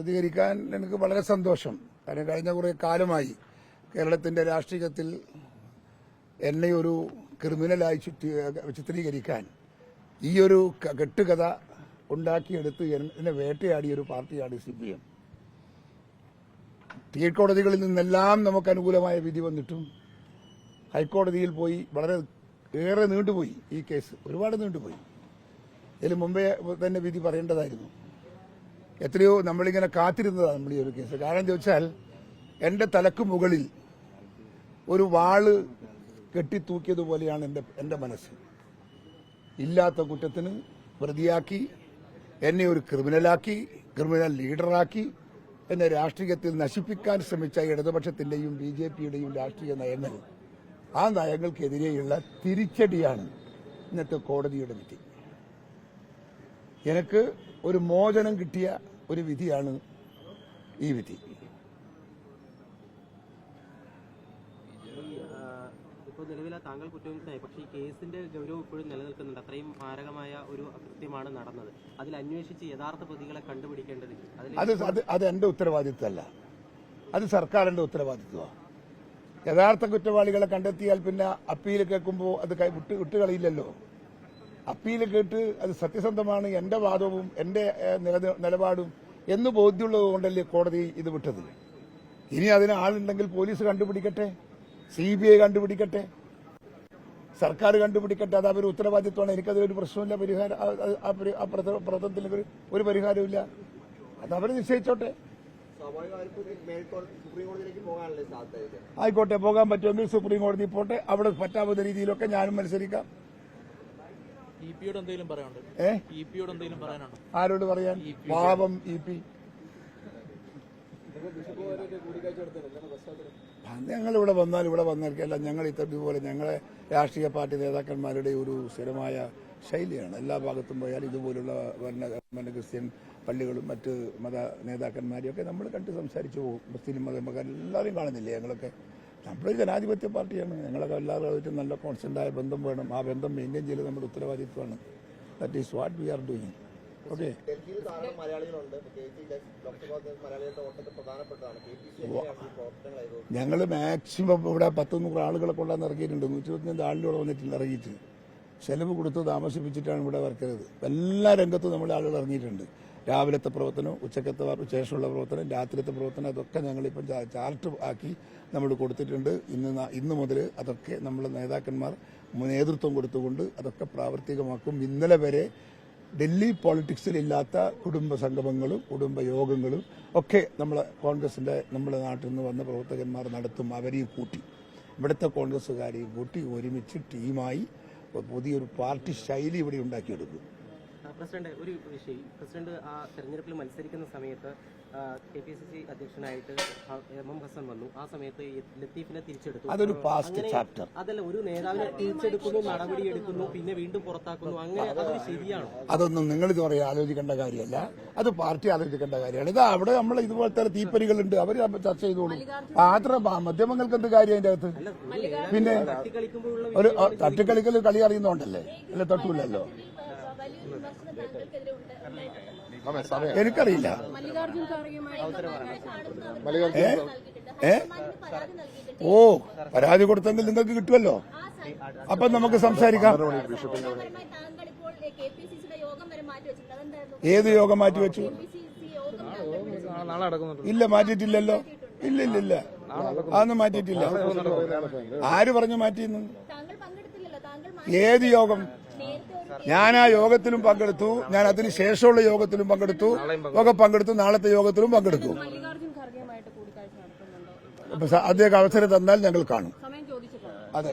പ്രതികരിക്കാൻ എനിക്ക് വളരെ സന്തോഷം. കാരണം കഴിഞ്ഞ കുറേ കാലമായി കേരളത്തിന്റെ രാഷ്ട്രീയത്തിൽ എന്നെ ഒരു ക്രിമിനലായി ചിത്രീകരിക്കാൻ ഈ ഒരു കെട്ടുകഥ ഉണ്ടാക്കിയെടുത്ത് എന്നെ വേട്ടയാടിയ ഒരു പാർട്ടിയാണ് സി പി എം. കീഴ്ക്കോടതികളിൽ നിന്നെല്ലാം നമുക്ക് അനുകൂലമായ വിധി വന്നിട്ടും ഹൈക്കോടതിയിൽ പോയി വളരെ ഏറെ നീണ്ടുപോയി ഈ കേസ്. ഒരുപാട് നീണ്ടുപോയി. ഇതിന് മുമ്പേ തന്നെ വിധി പറയേണ്ടതായിരുന്നു. എത്രയോ നമ്മളിങ്ങനെ കാത്തിരുന്നതാണ് നമ്മൾ ഈ ഒരു കേസ്. കാരണം എന്താ വെച്ചാൽ എന്റെ തലക്ക് മുകളിൽ ഒരു വാൾ കെട്ടിത്തൂക്കിയതുപോലെയാണ് എന്റെ എന്റെ മനസ്സ്. ഇല്ലാത്ത കുറ്റത്തിന് പ്രതിയാക്കി എന്നെ ഒരു ക്രിമിനലാക്കി ക്രിമിനൽ ലീഡറാക്കി എന്നെ രാഷ്ട്രീയത്തിൽ നശിപ്പിക്കാൻ ശ്രമിച്ച ഇടതുപക്ഷത്തിന്റെയും ബി ജെ പിയുടെയും രാഷ്ട്രീയ നയങ്ങൾ ആ നയങ്ങൾക്കെതിരെയുള്ള തിരിച്ചടിയാണ് ഇന്നത്തെ കോടതിയുടെ വിധി. എനിക്ക് ഒരു മോചനം കിട്ടിയ ഒരു വിധിയാണ് ഈ വിധി. ഇപ്പോൾ നിലവിലെ താങ്കൾ കുറ്റവിമുക്തനായി. പക്ഷേ ഈ കേസിന്റെ ഗൗരവം ഇപ്പോഴും നിലനിൽക്കുന്നുണ്ട്. അത്രയും മാരകമായ ഒരു അകൃത്യമാണ് നടന്നത്. അതിൽ അന്വേഷിച്ച് യഥാർത്ഥ പ്രതികളെ കണ്ടുപിടിക്കേണ്ടതില്ല. അത് അത് അത് എന്റെ ഉത്തരവാദിത്തമല്ല. അത് സർക്കാരിന്റെ ഉത്തരവാദിത്വമാണ് യഥാർത്ഥ കുറ്റവാളികളെ കണ്ടെത്തിയാൽ പിന്നെ അപ്പീൽ കേൾക്കുമ്പോൾ അത് വിട്ട് വിട്ടുകളയില്ലല്ലോ. അപ്പീൽ കേട്ട് അത് സത്യസന്ധമാണ് എന്റെ വാദവും എന്റെ നിലപാടും എന്ന് ബോധ്യമുള്ളത് കൊണ്ടല്ലേ കോടതി ഇത് വിട്ടത്. ഇനി അതിന് ആളുണ്ടെങ്കിൽ പോലീസ് കണ്ടുപിടിക്കട്ടെ സി ബി ഐ കണ്ടുപിടിക്കട്ടെ സർക്കാർ കണ്ടുപിടിക്കട്ടെ. അത് അവർ ഉത്തരവാദിത്വമാണ്. എനിക്കതിലൊരു പ്രശ്നമില്ല പരിഹാരം ആ- ആ- ആ പരി- ആ പ്രത- പ്രതത്തിൽ ഒരു- പരിഹാരമില്ല അത് അവർ നിശ്ചയിച്ചോട്ടെ. ആയിക്കോട്ടെ പോകാൻ പറ്റുമെങ്കിൽ സുപ്രീം കോടതി പോട്ടെ. അവിടെ പറ്റാവുന്ന രീതിയിലൊക്കെ ഞാനും മത്സരിക്കാം. ഏ? എന്തെങ്കിലും പറയാനുണ്ട്? ആരോട് പറയാൻ? പാപം ഇ പി ഞങ്ങൾ ഇവിടെ വന്നാൽ ഇവിടെ വന്നേക്കല്ല ഞങ്ങൾ ഇതുപോലെ ഞങ്ങളെ രാഷ്ട്രീയ പാർട്ടി നേതാക്കന്മാരുടെ ഒരു സ്ഥിരമായ ശൈലിയാണ്. എല്ലാ ഭാഗത്തും പോയാൽ ഇതുപോലുള്ള വർണ ക്രിസ്ത്യൻ പള്ളികളും മറ്റ് മത നേതാക്കന്മാരെയൊക്കെ നമ്മൾ കണ്ട് സംസാരിച്ചു പോകും. മുസ്ലിം മതക്കാർ എല്ലാവരെയും കാണുന്നില്ലേ ഞങ്ങളൊക്കെ? നമ്മളൊരു ജനാധിപത്യ പാർട്ടിയാണ്. ഞങ്ങളൊക്കെ എല്ലാവരും നല്ല കോൺസ്റ്റന്റായ ബന്ധം വേണം. ആ ബന്ധം മെയിന്റെയിൻ ചെയ്ത് നമ്മുടെ ഉത്തരവാദിത്വമാണ്. That is what we are doing okay ഞങ്ങൾ മാക്സിമം ഇവിടെ പത്ത് നൂറ് ആളുകളെ കൊണ്ടാന്ന് ഇറക്കിയിട്ടുണ്ട്. നൂറ്റി ഇരുപത്തിയഞ്ച് ആളിലൂടെ വന്നിട്ടില്ല ഇറങ്ങിയിട്ട്. ചെലവ് കൊടുത്ത് താമസിപ്പിച്ചിട്ടാണ് ഇവിടെ ചെയ്തത് എല്ലാ രംഗത്തും നമ്മൾ ആളുകൾ ഇറങ്ങിയിട്ടുണ്ട്. രാവിലത്തെ പ്രവർത്തനം ഉച്ചക്കത്തെ ശേഷമുള്ള പ്രവർത്തനം രാത്രിയത്തെ പ്രവർത്തനം അതൊക്കെ ഞങ്ങളിപ്പം ചാർട്ട് ആക്കി നമ്മൾ കൊടുത്തിട്ടുണ്ട്. ഇന്ന് ഇന്ന് മുതൽ അതൊക്കെ നമ്മൾ നേതാക്കന്മാർ നേതൃത്വം കൊടുത്തുകൊണ്ട് അതൊക്കെ പ്രാവർത്തികമാക്കും. ഇന്നലെ വരെ ഡൽഹി പോളിറ്റിക്സിലില്ലാത്ത കുടുംബ സംഗമങ്ങളും കുടുംബ യോഗങ്ങളും ഒക്കെ നമ്മൾ കോൺഗ്രസിന്റെ നമ്മുടെ നാട്ടിൽ നിന്ന് വന്ന പ്രവർത്തകന്മാർ നടത്തും. അവരെയും കൂട്ടി. ഇവിടുത്തെ കോൺഗ്രസ്സുകാരെയും കൂട്ടി ഒരുമിച്ച് ടീമായി പുതിയൊരു പാർട്ടി ശൈലി ഇവിടെ ഉണ്ടാക്കിയെടുക്കും. പ്രസിഡന്റ് ഒരു വിഷയം. പ്രസിഡന്റ് ആ തെരഞ്ഞെടുപ്പിൽ മത്സരിക്കുന്ന സമയത്ത് കെ പി സി സി അധ്യക്ഷനായിട്ട് എം എം ഹസൻ വന്നു. ആ സമയത്ത് ലത്തീഫിനെ തിരിച്ചെടുത്തു. അതൊരു ചാപ്റ്റർ അതല്ല ഒരു നേതാവിനെ തിരിച്ചെടുക്കുന്നു നടപടിയെടുക്കുന്നു പിന്നെ വീണ്ടും പുറത്താക്കുന്നു. അങ്ങനെ അതൊരു ശരിയാണ്. അതൊന്നും നിങ്ങൾ ഇതുവരെ ആലോചിക്കേണ്ട കാര്യമല്ല. അത് പാർട്ടി ആലോചിക്കേണ്ട കാര്യമാണ്. ഇതാ അവിടെ നമ്മൾ ഇതുപോലത്തെ തീപ്പരികളുണ്ട്. അവർ ചർച്ച ചെയ്തോളൂ. മാത്രം മാധ്യമങ്ങൾക്ക് എന്ത് കാര്യം അതിന്റെ അകത്ത്? പിന്നെ ഒരു തട്ടിക്കളിക്കൽ കളി അറിയുന്നോണ്ടല്ലേ? അല്ലെ തട്ടൂലല്ലോ. എനിക്കറിയില്ല. ഏ? ഓ പരാതി കൊടുത്തെങ്കിൽ നിങ്ങൾക്ക് കിട്ടുമല്ലോ അപ്പൊ നമുക്ക് സംസാരിക്കാം. ഏത് യോഗം മാറ്റി വെച്ചു? ഇല്ല മാറ്റിയിട്ടില്ലല്ലോ. ഇല്ല ഇല്ല ഇല്ല. അതൊന്നും മാറ്റിയിട്ടില്ല. ആര് പറഞ്ഞു മാറ്റിയെന്ന്? ഏത് യോഗം? ഞാൻ ആ യോഗത്തിലും പങ്കെടുത്തു. ഞാൻ അതിന് ശേഷമുള്ള യോഗത്തിലും പങ്കെടുത്തു. ഒക്കെ പങ്കെടുത്തു. നാളത്തെ യോഗത്തിലും പങ്കെടുത്തു അദ്ദേഹം അവസരം തന്നാൽ ഞങ്ങൾ കാണും. അതെ.